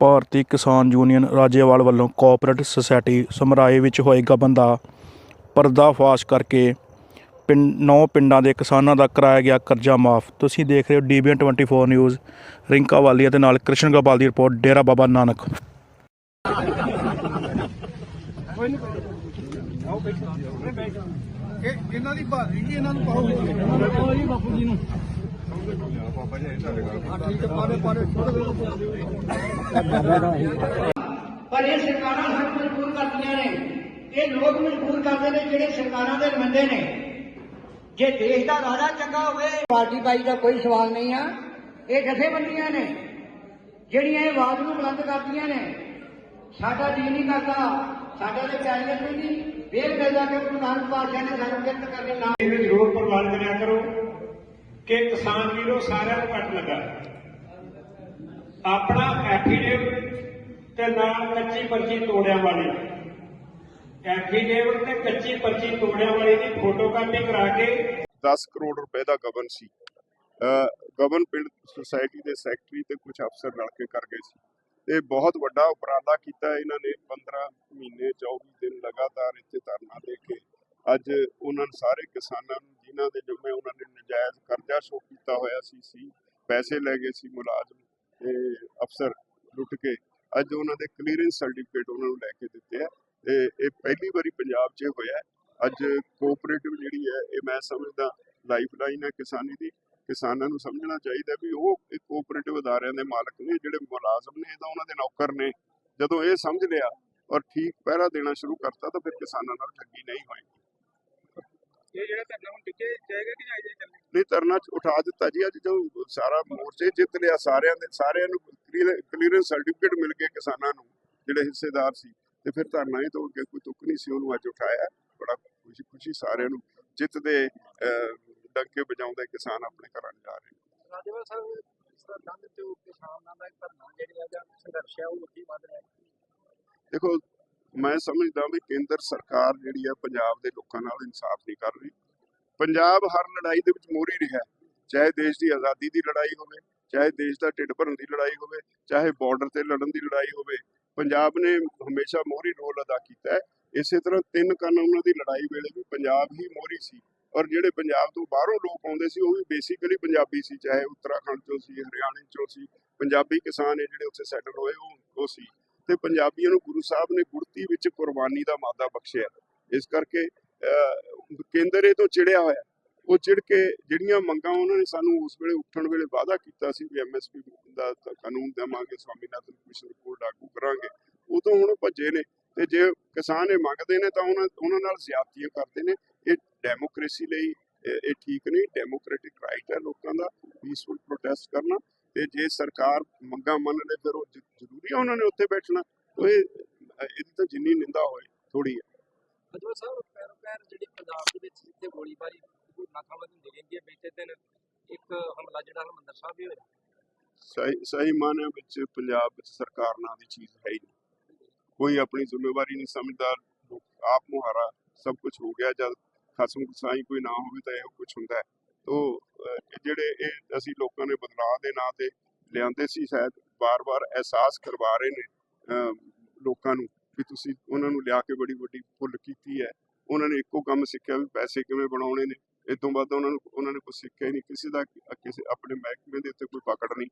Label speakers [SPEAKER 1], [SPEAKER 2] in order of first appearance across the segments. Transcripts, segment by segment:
[SPEAKER 1] ਭਾਰਤੀ ਕਿਸਾਨ ਯੂਨੀਅਨ ਰਾਜੇਵਾਲ ਵੱਲੋਂ cooperative society Samrai ਵਿੱਚ ਹੋਏ ਗਬਨ ਦਾ ਪਰਦਾਫਾਸ਼ ਕਰਕੇ ਪਿੰਡ, ਨੌ ਪਿੰਡਾਂ ਦੇ ਕਿਸਾਨਾਂ ਦਾ ਕਰਾਇਆ ਗਿਆ ਕਰਜ਼ਾ ਮਾਫ। ਤੁਸੀਂ ਦੇਖ ਰਹੇ ਹੋ ਡੀਬੀਐਨ 24 ਨਿਊਜ਼, ਰਿੰਕਾ ਵਾਲੀ ਅਤੇ ਨਾਲ ਕ੍ਰਿਸ਼ਨ ਗੋਪਾਲ ਦੀ ਰਿਪੋਰਟ, ਡੇਰਾ ਬਾਬਾ ਨਾਨਕ।
[SPEAKER 2] ਇਹਨਾਂ ਦੀ ਬਹਾਦਰੀ ਜੀ ਇਹਨਾਂ ਨੂੰ ਪਾਓ ਜੀ ਬਾਪੂ ਜੀ ਨੂੰ
[SPEAKER 3] ਪਰ ਇਹ ਸਰਕਾਰਾਂ ਸਾਨੂੰ ਮਜਬੂਰ ਕਰਦੀਆਂ ਨੇ। ਇਹ ਲੋਕ ਮਜਬੂਰ ਕਰਦੇ ਨੇ ਜਿਹੜੇ ਸਰਕਾਰਾਂ ਦੇ ਨੁਮਾਇੰਦੇ ਨੇ। ਜੇ ਦੇਸ਼ ਦਾ ਰਾਜਾ ਚੰਗਾ ਹੋਵੇ, ਪਾਰਟੀ ਬਾਈ ਦਾ ਕੋਈ ਸਵਾਲ ਨਹੀਂ ਆ। ਇਹ ਜਥੇਬੰਦੀਆਂ ਨੇ, ਜਿਹੜੀਆਂ ਇਹ ਆਵਾਜ਼ ਨੂੰ ਬੁਲੰਦ ਕਰਦੀਆਂ ਨੇ। ਸਾਡਾ ਜੀ ਨਹੀਂ ਕਰਦਾ, ਸਾਡਾ ਤੇ ਚਾਹੀਦਾ ਨਹੀਂ ਫੇਰ ਮਿਲਦਾ ਕਿ ਪ੍ਰਧਾਨ ਪਾਰਟੀ ਨੇ ਸਾਨੂੰ ਕਿਰਤ ਕਰਨੀ ਨਾ।
[SPEAKER 4] ਇਹ ਜ਼ਰੂਰ ਪ੍ਰਵਾਨ ਕਰਿਆ ਕਰੋ। ਕਿ ਕਿਸਾਨ ਵੀਰੋ ਸਾਰਿਆਂ ਨੂੰ ਕੱਟ ਲੱਗਾ। ਆਪਣਾ ਐਫੀਡੇਵਿਟ ਤੇ ਨਾਲ ਕੱਚੀ ਪਰਚੀ ਤੋੜਿਆਂ ਵਾਲੀ। ਐਫੀਡੇਵਿਟ ਤੇ ਕੱਚੀ ਪਰਚੀ ਤੋੜਿਆਂ ਵਾਲੀ ਦੀ ਫੋਟੋਕਾਪੀ ਕਰਾ ਕੇ
[SPEAKER 5] 10 ਕਰੋੜ ਰੁਪਏ ਦਾ ਗਬਨ ਸੀ। ਅਹ ਪਿੰਡ ਸੁਸਾਇਟੀ ਦੇ ਸੈਕਟਰੀ ਤੇ ਕੁਝ ਅਫਸਰ ਰਲ ਕੇ ਕਰ ਗਏ ਸੀ। ਤੇ ਬਹੁਤ ਵੱਡਾ ਉਪਰਾਲਾ ਕੀਤਾ ਇਹਨਾਂ ਨੇ। 15 ਮਹੀਨੇ 24 ਦਿਨ ਲਗਾਤਾਰ ਇੱਥੇ ਧਰਨਾ ਦੇ ਕੇ ਅੱਜ ਉਹਨਾਂ ਸਾਰੇ ਕਿਸਾਨਾਂ ਨੂੰ ਜਿਨ੍ਹਾਂ ਦੇ ਜੁਮੇ ਉਹਨਾਂ ਨੇ ਨਜਾਇਜ਼ ਕਰਜ਼ਾ ਸ਼ੋ ਕੀਤਾ ਹੋਇਆ ਸੀ ਸੀ, ਪੈਸੇ ਲੈ ਗਏ ਸੀ ਮੁਲਾਜ਼ਮ ਤੇ ਅਫਸਰ ਲੁੱਟ ਕੇ। ਅੱਜ ਉਹਨਾਂ ਦੇ ਕਲੀਅਰੈਂਸ ਸਰਟੀਫਿਕੇਟ ਉਹਨਾਂ ਨੂੰ ਲੈ ਕੇ ਦਿੱਤੇ ਆ ਤੇ ਇਹ ਪਹਿਲੀ ਵਾਰੀ ਪੰਜਾਬ 'ਚ ਹੋਇਆ ਅੱਜ ਕੋਆਪਰੇਟਿਵ ਜਿਹੜੀ ਹੈ, ਇਹ ਮੈਂ ਸਮਝਦਾ ਲਾਈਫ ਲਾਈਨ ਹੈ ਕਿਸਾਨੀ ਦੀ। ਕਿਸਾਨਾਂ ਨੂੰ ਸਮਝਣਾ ਚਾਹੀਦਾ ਵੀ ਉਹ ਇੱਕ ਕੋਆਪਰੇਟਿਵ ਅਦਾਰਿਆਂ ਦੇ ਮਾਲਕ ਨੇ, ਜਿਹੜੇ ਮੁਲਾਜ਼ਮ ਨੇ ਇਹ ਉਹਨਾਂ ਦੇ ਨੌਕਰ ਨੇ। ਜਦੋਂ ਇਹ ਸਮਝ ਲਿਆ ਔਰ ਠੀਕ ਪਹਿਰਾ ਦੇਣਾ ਸ਼ੁਰੂ ਕਰਤਾ ਤਾਂ ਫਿਰ ਕਿਸਾਨਾਂ ਨਾਲ ਠੱਗੀ ਨਹੀਂ ਹੋਏਗੀ।
[SPEAKER 2] ਇਹ ਜਿਹੜਾ ਧਰਨਾ ਹੁਣ ਟਿੱਕੇ ਜਾਏਗਾ ਕਿ ਜਾਇਜ਼ ਚੱਲੇ
[SPEAKER 5] ਨਹੀਂ ਧਰਨਾ ਚ ਉਠਾ ਦਿੱਤਾ ਜੀ। ਅੱਜ ਜੋ ਸਾਰਾ ਮੋਰਚੇ ਜਿੱਤ ਲਿਆ ਸਾਰਿਆਂ ਦੇ ਸਾਰਿਆਂ ਨੂੰ ਕਲੀਅਰੈਂਸ ਸਰਟੀਫਿਕੇਟ ਮਿਲ ਗਏ ਕਿਸਾਨਾਂ ਨੂੰ ਜਿਹੜੇ ਹਿੱਸੇਦਾਰ ਸੀ। ਤੇ ਫਿਰ ਧਰਨਾ ਹੀ ਤੋਂ ਅੱਗੇ ਕੋਈ ਤੁੱਕ ਨਹੀਂ ਸੀ ਉਹਨੂੰ ਅੱਜ ਉਠਾਇਆ। ਬੜਾ ਖੁਸ਼ੀ ਖੁਸ਼ੀ ਸਾਰਿਆਂ ਨੂੰ ਜਿੱਤ ਦੇ ਡੰਕੇ ਵਜਾਉਂਦੇ ਕਿਸਾਨ ਆਪਣੇ ਘਰਾਂ ਨੂੰ ਜਾ ਰਹੇ ਨੇ।
[SPEAKER 2] ਰਾਜੇਵਾਲ ਸਾਹਿਬ ਇਸ ਤਰ੍ਹਾਂ ਦੰਦ ਤੇ ਉਹ ਕਿਸਾਨਾਂ ਦਾ ਧਰਨਾ ਜਿਹੜੀ ਆ ਜਾਂ ਸੰਘਰਸ਼ ਹੈ ਉਹ ਅੱਗੇ ਵਧ ਰਿਹਾ
[SPEAKER 5] ਦੇਖੋ ਮੈਂ ਸਮਝਦਾ ਵੀ ਕੇਂਦਰ ਸਰਕਾਰ ਜਿਹੜੀ ਹੈ ਪੰਜਾਬ ਦੇ ਲੋਕਾਂ ਨਾਲ ਇਨਸਾਫ ਨਹੀਂ ਕਰ ਰਹੀ। ਪੰਜਾਬ ਹਰ ਲੜਾਈ ਦੇ ਵਿੱਚ ਮੋਰੀ ਰਿਹਾ। ਚਾਹੇ ਦੇਸ਼ ਦੀ ਆਜ਼ਾਦੀ ਦੀ ਲੜਾਈ ਹੋਵੇ, ਚਾਹੇ ਦੇਸ਼ ਦਾ ਢਿੱਡ ਭਰਨ ਦੀ ਲੜਾਈ ਹੋਵੇ, ਚਾਹੇ ਬਾਰਡਰ ਤੇ ਲੜਨ ਦੀ ਲੜਾਈ ਹੋਵੇ, ਪੰਜਾਬ ਨੇ ਹਮੇਸ਼ਾ ਮੋਹਰੀ ਰੋਲ ਅਦਾ ਕੀਤਾ ਹੈ। ਇਸੇ ਤਰ੍ਹਾਂ ਤਿੰਨ ਕਾਨੂੰਨਾਂ ਦੀ ਲੜਾਈ ਵੇਲੇ ਵੀ ਪੰਜਾਬ ਹੀ ਮੋਹਰੀ ਸੀ। ਔਰ ਜਿਹੜੇ ਪੰਜਾਬ ਤੋਂ ਬਾਹਰੋਂ ਲੋਕ ਆਉਂਦੇ ਸੀ, ਉਹ ਵੀ ਬੇਸਿਕਲੀ ਪੰਜਾਬੀ ਸੀ, ਚਾਹੇ ਉੱਤਰਾਖੰਡ ਚੋਂ ਸੀ, ਹਰਿਆਣੇ ਚੋਂ ਸੀ, ਪੰਜਾਬੀ ਕਿਸਾਨ ਨੇ ਜਿਹੜੇ ਉੱਥੇ ਸੈਟਲ ਹੋਏ, ਉਹ ਉਹ ਸੀ। ਤੇ ਪੰਜਾਬੀਆਂ ਨੂੰ ਗੁਰੂ ਸਾਹਿਬ ਨੇ ਗੁਰਤੀ ਵਿੱਚ ਕੁਰਬਾਨੀ ਦਾ ਮਾਦਾ ਬਖਸ਼ਿਆ ਇਸ ਕਰਕੇ ਅਹ, ਤੋਂ ਚਿੜਿਆ ਹੋਇਆ ਉਹ ਚਿੜ ਕੇ ਜਿਹੜੀਆਂ ਮੰਗਾਂ ਉਹਨਾਂ ਨੇ ਸਾਨੂੰ ਉਸ ਵੇਲੇ ਉੱਠਣ ਵੇਲੇ ਵਾਅਦਾ ਕੀਤਾ ਸੀ ਵੀ ਐਮਐਸਪੀ ਦਾ ਕਾਨੂੰਨ ਦੇਵਾਂਗੇ ਸਵਾਮੀਨਾਥਨ ਕਮਿਸ਼ਨ ਰਿਪੋਰਟ ਲਾਗੂ ਕਰਾਂਗੇ ਉਦੋਂ ਹੁਣ ਭੱਜੇ ਨੇ। ਤੇ ਜੇ ਕਿਸਾਨ ਇਹ ਮੰਗਦੇ ਨੇ ਤਾਂ ਉਹਨਾਂ ਉਹਨਾਂ ਨਾਲ ਜ਼ਿਆਦਤੀਆਂ ਕਰਦੇ ਨੇ। ਇਹ ਡੈਮੋਕ੍ਰੇਸੀ ਲਈ ਇਹ ਠੀਕ ਨਹੀਂ ਡੈਮੋਕ੍ਰੈਟਿਕ ਰਾਈਟ ਹੈ ਲੋਕਾਂ ਦਾ ਪੀਸਫੁਲ ਪ੍ਰੋਟੈਸਟ ਕਰਨਾ। ਤੇ ਜੇ ਸਰਕਾਰ ਮੰਗਾਂ ਮੰਨ ਲੈ ਫਿਰ ਉਹ ਜ਼ਰੂਰੀ ਹੈ ਉਹਨਾਂ ਨੇ ਉੱਥੇ ਬੈਠਣਾ। ਇਹ ਇਹਦੀ ਤਾਂ ਜਿੰਨੀ ਨਿੰਦਾ ਹੋਏ ਥੋੜੀ ਹੈ
[SPEAKER 2] ਰਾਜੇਵਾਲ ਸਾਹਿਬ ਪੈਰੋ ਪੈਰ ਜਿਹੜੀ ਪੰਜਾਬ ਦੇ ਵਿੱਚ ਜਿੱਥੇ ਗੋਲੀਬਾਰੀ ਨਾਕਾਬੰਦੀ ਹੁੰਦੀ ਰਹਿੰਦੀ ਹੈ ਬੀਤੇ ਦਿਨ ਇੱਕ ਹਮਲਾ ਜਿਹੜਾ ਹਰਮੰਦਰ ਸਾਹਿਬ ਵੀ ਹੋਇਆ।
[SPEAKER 5] ਸਹੀ ਸਹੀ ਮਾਨਿਆਂ ਵਿੱਚ ਪੰਜਾਬ ਵਿੱਚ ਸਰਕਾਰ ਨਾਂ ਦੀ ਚੀਜ਼ ਹੈ ਹੀ ਨਹੀਂ। ਕੋਈ ਆਪਣੀ ਜ਼ਿੰਮੇਵਾਰੀ ਨਹੀਂ ਸਮਝਦਾ ਆਪ ਮੁਹਾਰਾ ਸਭ ਕੁਝ ਹੋ ਗਿਆ ਜਦ ਖਸਮ ਖਸਾਈ ਕੋਈ ਨਾ ਹੋਵੇ ਤਾਂ ਇਹੋ ਕੁਝ ਹੁੰਦਾ ਹੈ। ਤੋ ਜਿਹੜੇ ਇਹ ਅਸੀਂ ਲੋਕਾਂ ਨੇ ਬਦਲਾਅ ਦੇ ਨਾਂ ਤੇ ਲਿਆਂਦੇ ਸੀ ਸ਼ਾਇਦ ਵਾਰ-ਵਾਰ ਅਹਿਸਾਸ ਕਰਵਾ ਰਹੇ ਨੇ ਲੋਕਾਂ ਨੂੰ ਵੀ ਤੁਸੀਂ ਉਹਨਾਂ ਨੂੰ ਲਿਆ ਕੇ ਬੜੀ ਵੱਡੀ ਭੁੱਲ ਕੀਤੀ ਹੈ। ਉਹਨਾਂ ਨੇ ਇੱਕੋ ਕੰਮ ਸਿੱਖਿਆ ਵੀ ਪੈਸੇ ਕਿਵੇਂ ਬਣਾਉਣੇ ਨੇ। ਇਹ ਤੋਂ ਬਾਅਦ ਉਹਨਾਂ ਨੂੰ ਉਹਨਾਂ ਨੇ ਕੁਝ ਸਿੱਖਿਆ ਹੀ ਨਹੀਂ। ਕਿਸੇ ਦਾ ਕਿਸੇ ਆਪਣੇ ਮਹਿਕਮੇ ਦੇ ਉੱਤੇ ਕੋਈ ਪਕੜ ਨਹੀਂ।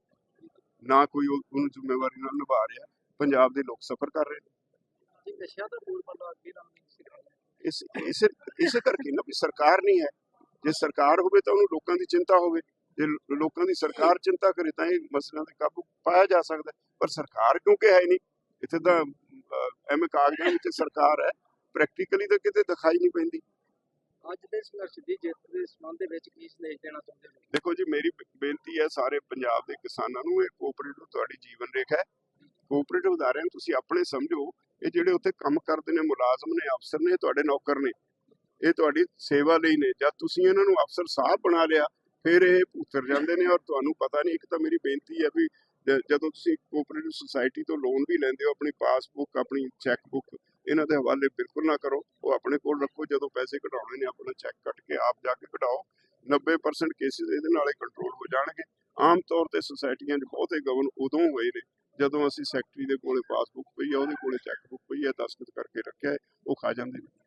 [SPEAKER 5] ਨਾ ਕੋਈ ਉਹ- ਉਹਨੂੰ ਜ਼ਿੰਮੇਵਾਰੀ ਨਾਲ ਨਿਭਾ ਰਿਹਾ। ਪੰਜਾਬ ਦੇ ਲੋਕ ਸਫਰ ਕਰ ਰਹੇ ਨੇ।
[SPEAKER 2] ਤੇ ਨਸ਼ਿਆਂ ਦਾ ਬੋਲਬਾਲਾ ਅੱਗੇ ਨਾਲ ਨਹੀਂ ਸੀ ਰਿਹਾ।
[SPEAKER 5] ਇਸ ਇਸੇ ਇਸੇ ਕਰਕੇ ਨਾ ਵੀ ਸਰਕਾਰ ਨਹੀਂ ਹੈ। ਜੇ ਸਰਕਾਰ ਹੋਵੇ ਤਾਂ ਉਹਨੂੰ ਲੋਕਾਂ ਦੀ ਚਿੰਤਾ ਹੋਵੇ। ਜੇ ਲੋਕਾਂ ਦੀ ਸਰਕਾਰ ਚਿੰਤਾ ਕਰੇ ਤਾਂ ਇਹ ਮਸਲਿਆਂ ਤੇ ਕਾਬੂ ਪਾਇਆ ਜਾ ਸਕਦਾ। ਪਰ ਸਰਕਾਰ ਕਿਉਂਕਿ ਹੈ ਨਹੀਂ ਇੱਥੇ ਤਾਂ ਐਵੇਂ ਕਾਗਜ਼ਾਂ ਵਿੱਚ ਸਰਕਾਰ ਹੈ ਪ੍ਰੈਕਟੀਕਲੀ ਤਾਂ ਕਿਤੇ ਦਿਖਾਈ ਨਹੀਂ ਪੈਂਦੀ।
[SPEAKER 2] ਅੱਜ ਦੇ ਸੰਘਰਸ਼ ਦੀ ਜਿੱਤ ਦੇ ਸੰਬੰਧ ਦੇ ਵਿੱਚ ਕੀ ਸੰਦੇਸ਼ ਦੇਣਾ ਚਾਹੁੰਦੇ ਹੋ?
[SPEAKER 5] ਦੇਖੋ ਜੀ ਮੇਰੀ ਬੇਨਤੀ ਹੈ ਸਾਰੇ ਪੰਜਾਬ ਦੇ ਕਿਸਾਨਾਂ ਨੂੰ ਇਹ ਕੋਆਪਰੇਟਿਵ ਤੁਹਾਡੀ ਜੀਵਨ ਰੇਖਾ ਹੈ। ਕੋਆਪਰੇਟਿਵ ਅਦਾਰਿਆਂ ਨੂੰ ਤੁਸੀਂ ਆਪਣੇ ਸਮਝੋ ਇਹ ਜਿਹੜੇ ਉੱਥੇ ਕੰਮ ਕਰਦੇ ਨੇ ਮੁਲਾਜ਼ਮ ਨੇ ਅਫਸਰ ਨੇ ਤੁਹਾਡੇ ਨੌਕਰ ਨੇ। ਇਹ ਤੁਹਾਡੀ ਸੇਵਾ ਲਈ ਨੇ। ਜਦ ਤੁਸੀਂ ਇਹਨਾਂ ਨੂੰ ਅਫਸਰ ਸਾਹਿਬ ਬਣਾ ਲਿਆ ਫਿਰ ਇਹ ਉਤਰ ਜਾਂਦੇ ਨੇ ਔਰ ਤੁਹਾਨੂੰ ਪਤਾ ਨਹੀਂ ਇੱਕ ਤਾਂ ਮੇਰੀ ਬੇਨਤੀ ਹੈ ਵੀ ਜਦੋਂ ਤੁਸੀਂ ਕੋਆਪਰੇਟਿਵ ਸੁਸਾਇਟੀ ਤੋਂ ਲੋਨ ਵੀ ਲੈਂਦੇ ਹੋ ਆਪਣੀ ਪਾਸਬੁੱਕ ਆਪਣੀ ਚੈੱਕ ਬੁੱਕ ਇਹਨਾਂ ਦੇ ਹਵਾਲੇ ਬਿਲਕੁਲ ਨਾ ਕਰੋ। ਉਹ ਆਪਣੇ ਕੋਲ ਰੱਖੋ ਜਦੋਂ ਪੈਸੇ ਕਢਾਉਣੇ ਨੇ ਆਪਣਾ ਚੈੱਕ ਕੱਟ ਕੇ ਆਪ ਜਾ ਕੇ ਕਢਾਓ। 90% ਕੇਸਿਸ ਇਹਦੇ ਨਾਲ ਕੰਟਰੋਲ ਹੋ ਜਾਣਗੇ। ਆਮ ਤੌਰ ਤੇ ਸੁਸਾਇਟੀਆਂ 'ਚ ਬਹੁਤੇ ਗਵਨ ਉਦੋਂ ਹੋਏ ਨੇ ਜਦੋਂ ਅਸੀਂ ਸੈਕਟਰੀ ਦੇ ਕੋਲੇ ਪਾਸਬੁੱਕ ਪਈ ਆ ਉਹਦੇ ਕੋਲੇ ਚੈੱਕ ਬੁੱਕ ਪਈ ਆ ਦਸਤਖਤ ਕਰਕੇ ਰੱਖਿਆ ਹੈ, ਉਹ ਖਾ ਜਾਂਦੇ ਨੇ।